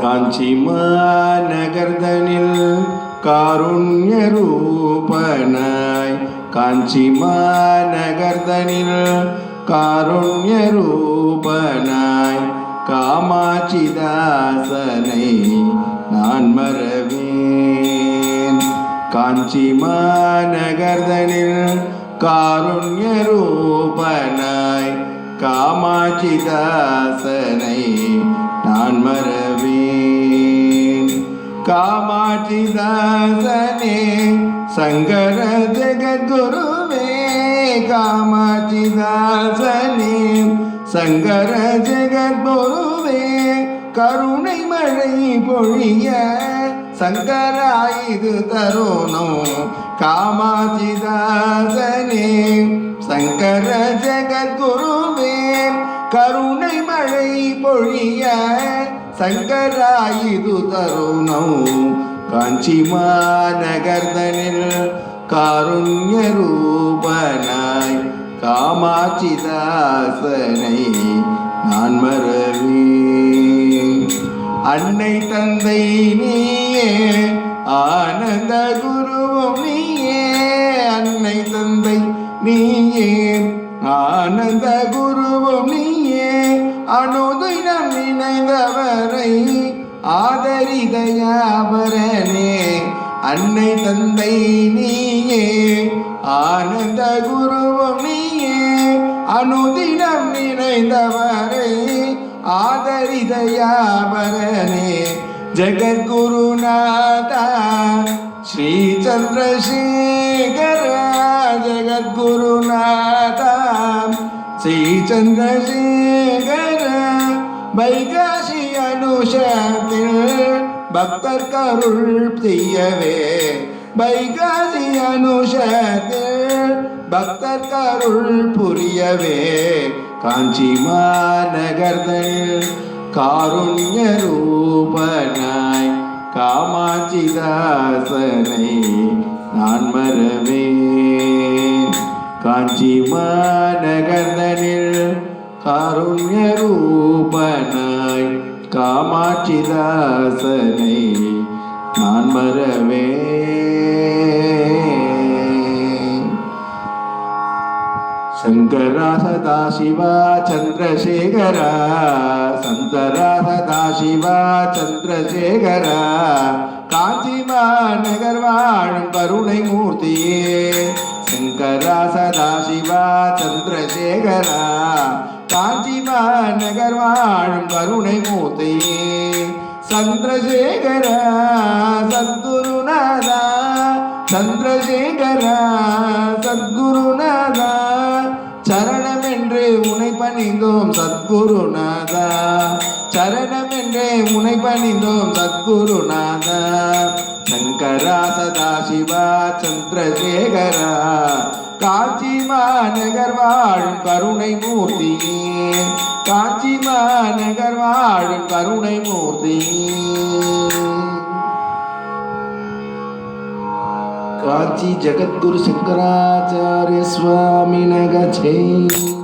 காஞ்சி மாநகர்தனில் காருண்ய ரூபனாய் காஞ்சி மாநகர்தனில் காருண்ய ரூபனாய் காமாட்சிதாசனை நான் மறவேன். காஞ்சி மாநகர்தனில் காருண்ய ரூபனாய் காமாட்சி தாசனை நான் மறவேன். காமாட்சி தாசனே சங்கர ஜெகத்குருவே காமாட்சி தாசனே சங்கர ஜெகத்குருவே கருணை மழை பொழிய சங்கராயுது தருணம் காமாட்சி தாசனே சங்கர ஜெகத்குருவே கருணை மழை பொழிய சங்கராயுது தருணம் காஞ்சி மாநகர்தனில் காருண்ய ரூபனாய் காமாட்சிதாசனை நான் மறவே அன்னை தந்தை நீயே ஆனந்த குருவும் நீயே. அன்னை தந்தை நீயே ஆனந்த குருவும் நீயே. அனுதினம் நினைந்தவரை ஆதரிதயாபரனே. அன்னை தந்தை நீயே ஆனந்த குருவும் நீயே. அனுதினம் நினைந்தவரை. ஆதரிதயாபரனே ஜெகத்குருநாதா ஸ்ரீ சந்திரசேகர ஜெகத்குருநாதா ஸ்ரீ சந்திரசேகர வைகாசி அனுஷத்தில் பக்தர் கருள் செய்யவே வைகாசி அனுஷத்தில் பக்தர் கருள் புரியவே காஞ்சி மாநகர்தல் காருண்ய ரூபனாய் காமாட்சி தாசனை நான் மறவேன். காஞ்சி மாநகர்தனில் காருண்ய ரூபனாய் காமாட்சி தாசனை சங்கரா சதா சிவா சந்திரசேகரா சந்தரா சதா சிவா சந்திரசேகரா காஞ்சிமா நகர் வாழும் கருணை மூர்த்தியே சங்கரா சதா சிவா சந்திரசேகரா காஞ்சிமா நகர் வாழும் கருணை மூர்த்தியே சந்திரசேகரா சத்குருநாதா சந்திரசேகரா சத்குருநாதா சரணம் என்று உனை பணிந்தோம் சத்குருநாதா சரணம் என்றே உனை பணிந்தோம் சத்குருநாதா சங்கரா சதா சிவா சந்திரசேகரா. காஞ்சி மாநகர் வாழும் கருணை மூர்த்தியே. காஞ்சி மாநகர் வாழும் கருணை மூர்த்தியே. काञ्ची जगद्गुरुशङ्कराचार्यस्वामिनगछै